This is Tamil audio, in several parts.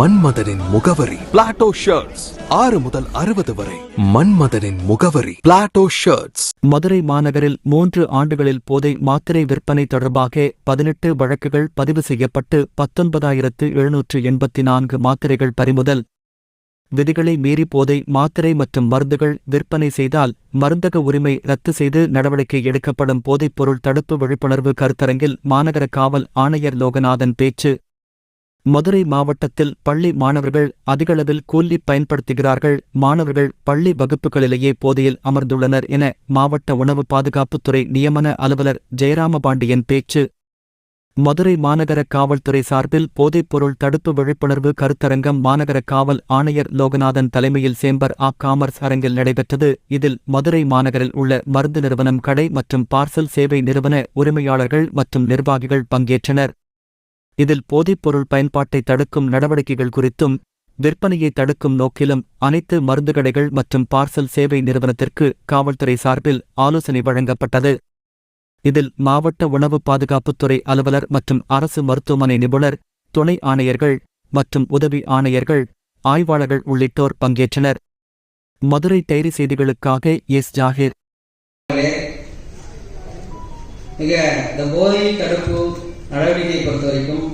மன்மதனின் முகவரி. பிளாட்டோ ஷர்ட்ஸ் ஆறு முதல் அறுபது வரை. மன்மதனின் முகவரி. பிளாட்டோ ஷர்ட்ஸ் மதுரை மாநகரில் மூன்று ஆண்டுகளில் போதை மாத்திரை விற்பனை தொடர்பாக பதினெட்டு வழக்குகள் பதிவு செய்யப்பட்டு பத்தொன்பதாயிரத்து எழுநூற்று எண்பத்தி நான்கு மாத்திரைகள் பறிமுதல். விதிகளை மீறி போதை மாத்திரை மற்றும் மருந்துகள் விற்பனை செய்தால் மருந்தக உரிமை ரத்து செய்து நடவடிக்கை எடுக்கப்படும் போதைப்பொருள் தடுப்பு விழிப்புணர்வு கருத்தரங்கில் மாநகர காவல் ஆணையர் லோகநாதன் பேச்சு. மதுரை மாவட்டத்தில் பள்ளி மாணவர்கள் அதிகளவில் கூலி பயன்படுத்துகிறார்கள். மாணவர்கள் பள்ளி வகுப்புகளிலேயே போதையில் அமர்ந்துள்ளனர் என மாவட்ட உணவு பாதுகாப்புத்துறை நியமன அலுவலர் ஜெயராமபாண்டியன் பேச்சு. மதுரை மாநகர காவல்துறை சார்பில் போதைப்பொருள் தடுப்பு விழிப்புணர்வு கருத்தரங்கம் மாநகர காவல் ஆணையர் லோகநாதன் தலைமையில் சேம்பர் ஆ. காமர்ஸ் அரங்கில் நடைபெற்றது. இதில் மதுரை மாநகரில் உள்ள மருந்து நிறுவனம் கடை மற்றும் பார்சல் சேவை நிறுவன உரிமையாளர்கள் மற்றும் நிர்வாகிகள் பங்கேற்றனர். இதில் போதைப்பொருள் பயன்பாட்டை தடுக்கும் நடவடிக்கைகள் குறித்தும் விற்பனையை தடுக்கும் நோக்கிலும் அனைத்து மருந்து கடைகள் மற்றும் பார்சல் சேவை நிறுவனத்திற்கு காவல்துறை சார்பில் ஆலோசனை வழங்கப்பட்டது. இதில் மாவட்ட உணவு பாதுகாப்புத்துறை அலுவலர் மற்றும் அரசு மருத்துவமனை நிபுணர் துணை ஆணையர்கள் மற்றும் உதவி ஆணையர்கள் ஆய்வாளர்கள் உள்ளிட்டோர் பங்கேற்றனர். மதுரை டைரி செய்திகளுக்காக எஸ். ஜாகிர். மிக இந்த போதை தடுப்பு நடவடிக்கையை பொறுத்த வரைக்கும்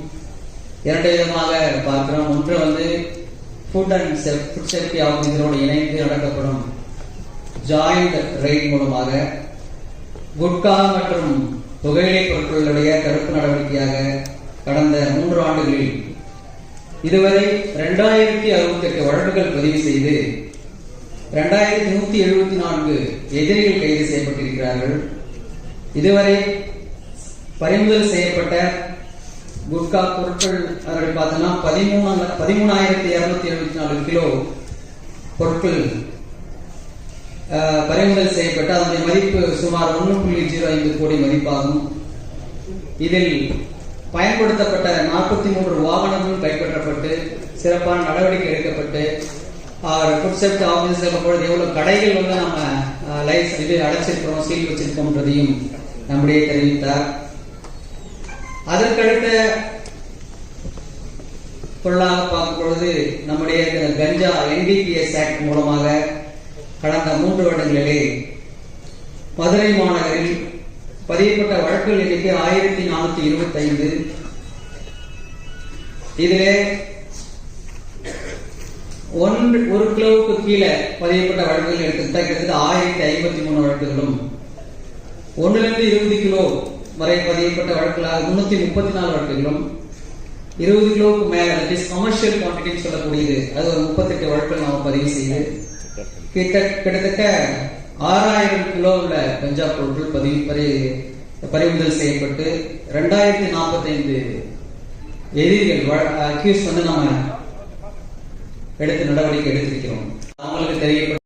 இரண்டு விதமாக பார்க்கிறோம். ஒன்று வந்து ஃபுட் அண்ட் ஃபுட் சேஃப்டி ஆஃபீஸரோடு இணைந்து நடக்கப்படும் ஜாயிண்ட் ரெய்ட் மூலமாக குட்கா மற்றும் புகையிலை பொருட்களுடைய தடுப்பு நடவடிக்கையாக கடந்த மூன்று ஆண்டுகளில் இதுவரை இரண்டாயிரத்தி அறுபத்தி எட்டு வழக்குகள் பதிவு செய்து இரண்டாயிரத்தி நூத்தி எழுபத்தி நான்கு எதிரிகள் கைது செய்யப்பட்டிருக்கிறார்கள். இதுவரை பறிமுதல் செய்யப்பட்ட குட்கா பொருட்கள் அவர்கள் பார்த்தோம்னா பதிமூணு பதிமூணாயிரத்தி இருநூத்தி எழுபத்தி நாலு கிலோ பொருட்கள் பறிமுதல் செய்யப்பட்டு அதனுடைய மதிப்பு சுமார் ஒன்று புள்ளி ஜீரோ ஐந்து கோடி மதிப்பாகும். இதில் பயன்படுத்தப்பட்ட நாற்பத்தி மூன்று வாகனங்களும் கைப்பற்றப்பட்டு சிறப்பான நடவடிக்கை எடுக்கப்பட்டு அவர் ஃபுட் ஆஃபீஸ் ஆஃபீஸர் பொழுது எவ்வளோ கடைகள் வந்து நம்ம லைஸ் இது அடைச்சிருக்கிறோம் சீல் வச்சிருக்கோம்ன்றதையும் நம்முடைய தெரிவித்தார். அதற்கடுத்த பொருளாக பார்க்கும் பொழுது நம்முடைய கஞ்சா என்டிபிஎஸ் ஆக்ட் மூலமாக கடந்த மூன்று வருடங்களிலே மதுரை மாநகரில் பதியப்பட்ட வழக்குகள் எண்ணிக்கை ஆயிரத்தி நானூத்தி இருபத்தி ஐந்து இதிலே ஒன்று ஒரு கிலோவுக்கு கீழே பதியப்பட்ட வழக்குகள் எடுத்துக்கிட்டா கிட்டத்தட்ட ஆயிரத்தி ஐம்பத்தி மூணு வழக்குகளும் ஒன்றிலிருந்து இருபது கிலோ வரை பதியப்பட்ட வழக்குகளாக முன்னூத்தி முப்பத்தி நாலு வழக்குகளும் இருபது கிலோவுக்கு மேல கமர்ஷியல் குவான்டிட்டின்னு சொல்லக்கூடியது. அது ஒரு முப்பத்தெட்டு வழக்குகள் நாம பதிவு செய்து கிட்ட கிட்டத்தட்ட ஆறாயிரம் கிலோ உள்ள கஞ்சா பொருட்கள் பதிவு பறி பறிமுதல் செய்யப்பட்டு ரெண்டாயிரத்தி நாற்பத்தைந்து எதிரிகள் அக்யூஸ் வந்து நம்ம எடுத்து நடவடிக்கை எடுத்திருக்கிறோம். அவங்களுக்கு தெரியப்பட்ட